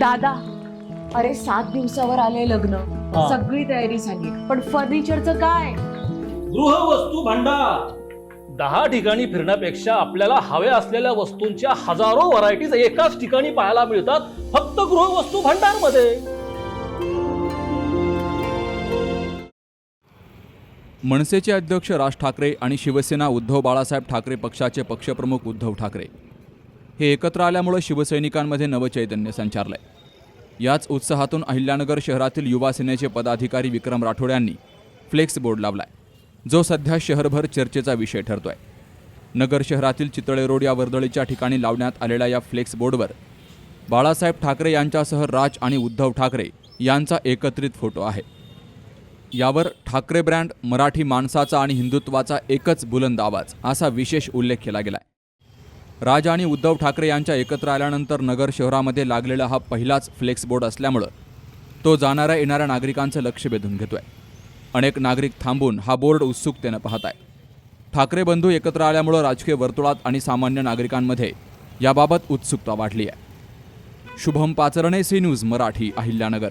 दादा अरे सात दिवसावर आले लग्न. हा. सगळी तयारी झाली. पण फर्निचरचं काय? गृहवस्तू भांडार. दहा ठिकाणी फिरण्यापेक्षा आपल्याला हव्या असलेल्या वस्तूंच्या हजारो व्हरायटीज एकाच ठिकाणी पाहायला मिळतात फक्त गृहवस्तू भांडारमध्ये मनसेचे अध्यक्ष राज ठाकरे आणि शिवसेना उद्धव बाळासाहेब ठाकरे पक्षाचे पक्षप्रमुख उद्धव ठाकरे. हे एकत्र आल्यामुळे शिवसैनिकांमध्ये नवचैतन्य संचारलंय. याच उत्साहातून अहिल्यानगर शहरातील युवासेनेचे पदाधिकारी विक्रम राठोड यांनी फ्लेक्स बोर्ड लावलाय जो सध्या शहरभर चर्चेचा विषय ठरतोय. नगर शहरातील चितळे रोड या वर्दळीच्या ठिकाणी लावण्यात आलेल्या या फ्लेक्स बोर्डवर बाळासाहेब ठाकरे यांच्यासह राज आणि उद्धव ठाकरे यांचा एकत्रित फोटो आहे. यावर ठाकरे ब्रँड मराठी माणसाचा आणि हिंदुत्वाचा एकच बुलंद आवाज असा विशेष उल्लेख केला गेलाय. राज आणि उद्धव ठाकरे यांच्या एकत्र आल्यानंतर नगर शहरामध्ये लागलेला हा पहिलाच फ्लेक्स बोर्ड असल्यामुळं तो जाणाऱ्या येणाऱ्या नागरिकांचं लक्ष वेधून घेतोय. अनेक नागरिक थांबून हा बोर्ड उत्सुकतेनं पाहत आहे ठाकरे बंधू एकत्र आल्यामुळं राजकीय वर्तुळात आणि सामान्य नागरिकांमध्ये याबाबत उत्सुकता वाढली आहे. Shubham Pacharne C news Marathi Ahilyanagar.